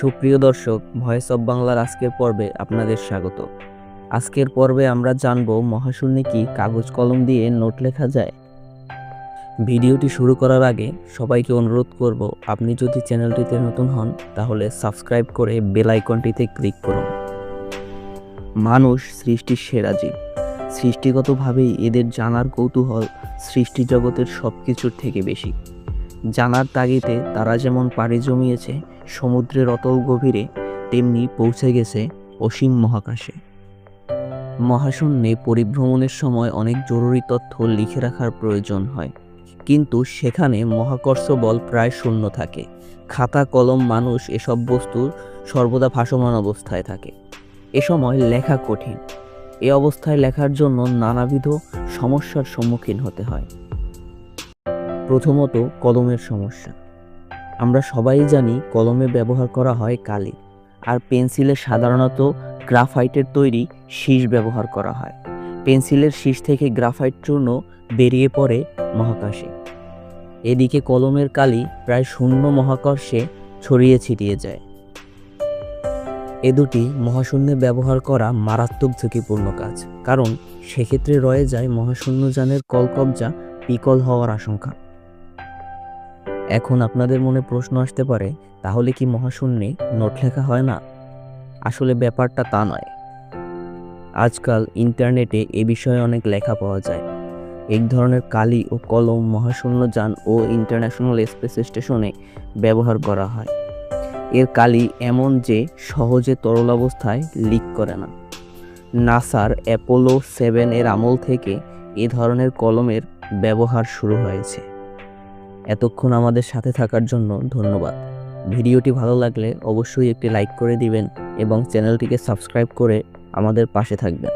সুপ্রিয় দর্শক voice of বাংলার আজকের পর্বে আপনাদের স্বাগত। আজকের পর্বে আমরা জানব মহাশূন্যে কি কাগজ কলম দিয়ে নোট লেখা যায়। ভিডিওটি শুরু করার আগে সবাইকে অনুরোধ করব, আপনি যদি চ্যানেলটিতে নতুন হন, তাহলে সাবস্ক্রাইব করে বেল আইকনটিতে ক্লিক করুন। মানুষ সৃষ্টির সেরা জীব। সৃষ্টিগতভাবেই এদের জানার কৌতূহল সৃষ্টি জগতের সব কিছুর থেকে বেশি। জানার তাগিদে তারা যেমন পাড়ি জমিয়েছে সমুদ্রের অতল গভীরে, তেমনি পৌঁছে গেছে অসীম মহাকাশে। মহাশূন্যে পরিভ্রমণের সময় অনেক জরুরি তথ্য লিখে রাখার প্রয়োজন হয়। কিন্তু সেখানে মহাকর্ষ বল প্রায় শূন্য থাকে। খাতা, কলম, মানুষ এসব বস্তু সর্বদা ভাসমান অবস্থায় থাকে। এ সময় লেখা কঠিন। এ অবস্থায় লেখার জন্য নানাবিধ সমস্যার সম্মুখীন হতে হয়। প্রথমত কলমের সমস্যা। আমরা সবাই জানি কলমে ব্যবহার করা হয় কালি, আর পেন্সিলে সাধারণত গ্রাফাইটের তৈরি শীষ ব্যবহার করা হয়। পেন্সিলের শীষ থেকে গ্রাফাইট চূর্ণ বেরিয়ে পড়ে মহাকাশে। এদিকে কলমের কালি প্রায় শূন্য মহাকর্ষে ছড়িয়ে ছিটিয়ে যায়। এ দুটি মহাশূন্যে ব্যবহার করা মারাত্মক ঝুঁকিপূর্ণ কাজ, কারণ সেক্ষেত্রে রয়ে যায় মহাশূন্যযানের কলকবজা বিকল হওয়ার আশঙ্কা। এখন আপনাদের মনে প্রশ্ন আসতে পারে, তাহলে কি মহাশূন্যে নোট লেখা হয় না? আসলে ব্যাপারটা তা নয়। আজকাল ইন্টারনেটে এ বিষয়ে অনেক লেখা পাওয়া যায়। এক ধরনের কালি ও কলম মহাশূন্যযান ও ইন্টারন্যাশনাল স্পেস স্টেশনে ব্যবহার করা হয়। এর কালি এমন যে সহজে তরল অবস্থায় লিক করে না। নাসার অ্যাপোলো সেভেন এর আমল থেকে এ ধরনের কলমের ব্যবহার শুরু হয়েছে। এতক্ষণ আমাদের সাথে থাকার জন্য ধন্যবাদ। ভিডিওটি ভালো লাগলে অবশ্যই একটি লাইক করে দিবেন এবং চ্যানেলটিকে সাবস্ক্রাইব করে আমাদের পাশে থাকবেন।